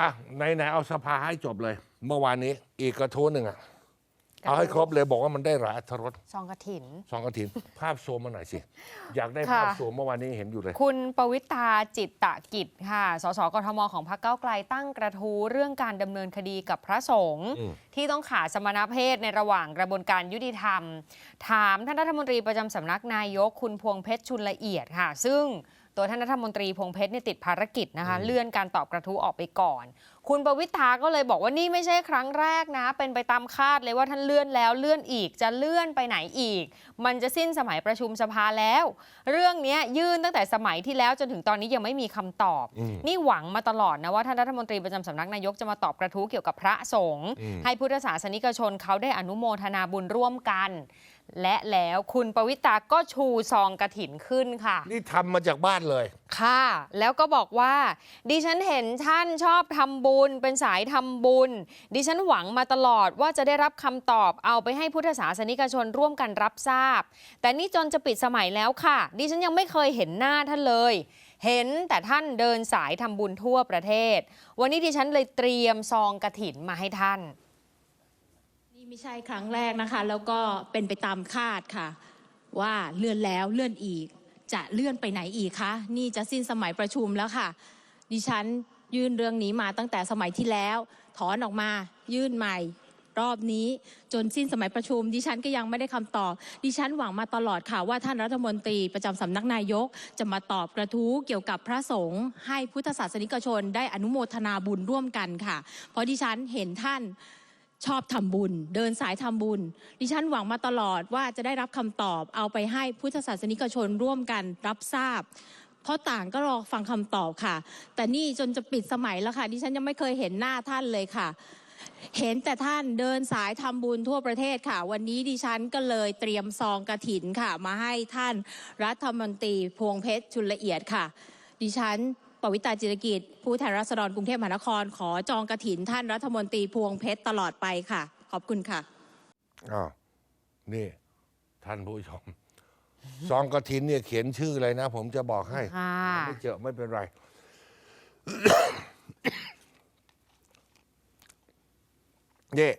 อะไหนๆเอาสภาให้จบเลย เมื่อวานนี้อีกกระทู้หนึ่งอะเอาให้ครบเลยบอกว่ามันได้หลายอรรถรสซองกระถิน สองกระถิน ภาพโซมมาหน่อยสิ อยากได้ค่ะภาพโซมเมื่อวานนี้เห็นอยู่เลย คุณปวิตาจิตตะกิจค่ะ สสกทมของพรรคเก้าวไกลตั้งกระทู้เรื่องการดำเนินคดีกับพระสงฆ์อืม ที่ต้องขาดสมณเพศในระหว่างกระบวนการยุติธรรม ถามท่านรัฐมนตรีประจำสำนักนายกคุณพวงเพชรชุนละเอียดค่ะ ซึ่ง ตัวท่านรัฐมนตรีพวงเพชรเนี่ยติดภารกิจนะคะ เลื่อนการตอบกระทู้ออกไปก่อน คุณปวิตาก็เลยบอกว่านี่ไม่ใช่ครั้งแรกนะ เป็นไปตามคาดเลยว่าท่านเลื่อนแล้วเลื่อนอีกจะเลื่อนไปไหนอีก มันจะสิ้นสมัยประชุมสภาแล้ว เรื่องเนี้ยยื่นตั้งแต่สมัยที่แล้วจนถึงตอนนี้ยังไม่มีคำตอบอืมนี่หวังมาตลอดนะว่าท่านรัฐมนตรีประจำสำนักนายกจะมาตอบกระทู้เกี่ยวกับพระสงฆ์อืมให้พุทธศาสนิกชนเขาได้อนุโมทนาบุญร่วมกัน และแล้วคุณปวิตาก็ชูซองกระถินขึ้นค่ะ นี่ทำมาจากบ้านเลย ค่ะ แล้วก็บอกว่า ดิฉันเห็นท่านชอบทำบุญ เป็นสายทำบุญ ดิฉันหวังมาตลอดว่าจะได้รับคำตอบเอาไปให้พุทธศาสนิกชนร่วมกันรับทราบ แต่นี่จนจะปิดสมัยแล้วค่ะ ดิฉันยังไม่เคยเห็นหน้าท่านเลย เห็นแต่ท่านเดินสายทำบุญทั่วประเทศ วันนี้ดิฉันเลยเตรียมซองกระถินมาให้ท่าน นี่ไม่ใช่ครั้งแรกนะคะ แล้วก็เป็นไปตามคาดค่ะ ว่าเลื่อนแล้วเลื่อนอีก จะเลื่อนไปไหนอีกคะนี่จะสิ้นสมัยประชุมแล้วค่ะ ดิฉันยื่นเรื่องนี้มาตั้งแต่สมัยที่แล้ว ถอนออกมายื่นใหม่รอบนี้จนสิ้นสมัยประชุม ดิฉันก็ยังไม่ได้คำตอบ ดิฉันหวังมาตลอดค่ะ ว่าท่านรัฐมนตรีประจำสำนักนายก จะมาตอบกระทู้เกี่ยวกับพระสงฆ์ให้พุทธศาสนิกชนได้อนุโมทนาบุญร่วมกันค่ะ เพราะดิฉันเห็นท่าน ชอบทำบุญ เดินสายทำบุญ ดิฉันหวังมาตลอดว่าจะได้รับคำตอบ เอาไปให้พุทธศาสนิกชนร่วมกันรับทราบ เพราะต่างก็รอฟังคำตอบค่ะ แต่นี่จนจะปิดสมัยแล้วค่ะ ดิฉันยังไม่เคยเห็นหน้าท่านเลยค่ะ เห็นแต่ท่านเดินสายทำบุญทั่วประเทศค่ะ วันนี้ดิฉันก็เลยเตรียมซองกระถินค่ะ มาให้ท่านรัฐมนตรีพวงเพชรชุนละเอียดค่ะ ดิฉัน ปวิตาจิรกิจ ผู้แทนราษฎรกรุงเทพมหานคร ขอจองกระถินท่านรัฐมนตรีพวงเพชรตลอดไปค่ะ ขอบคุณค่ะอ้าวนี่ท่านผู้ชมซองกระถินเนี่ยเขียนชื่อเลยนะ ผมจะบอกให้ค่ะไม่เจอไม่เป็นไรนี่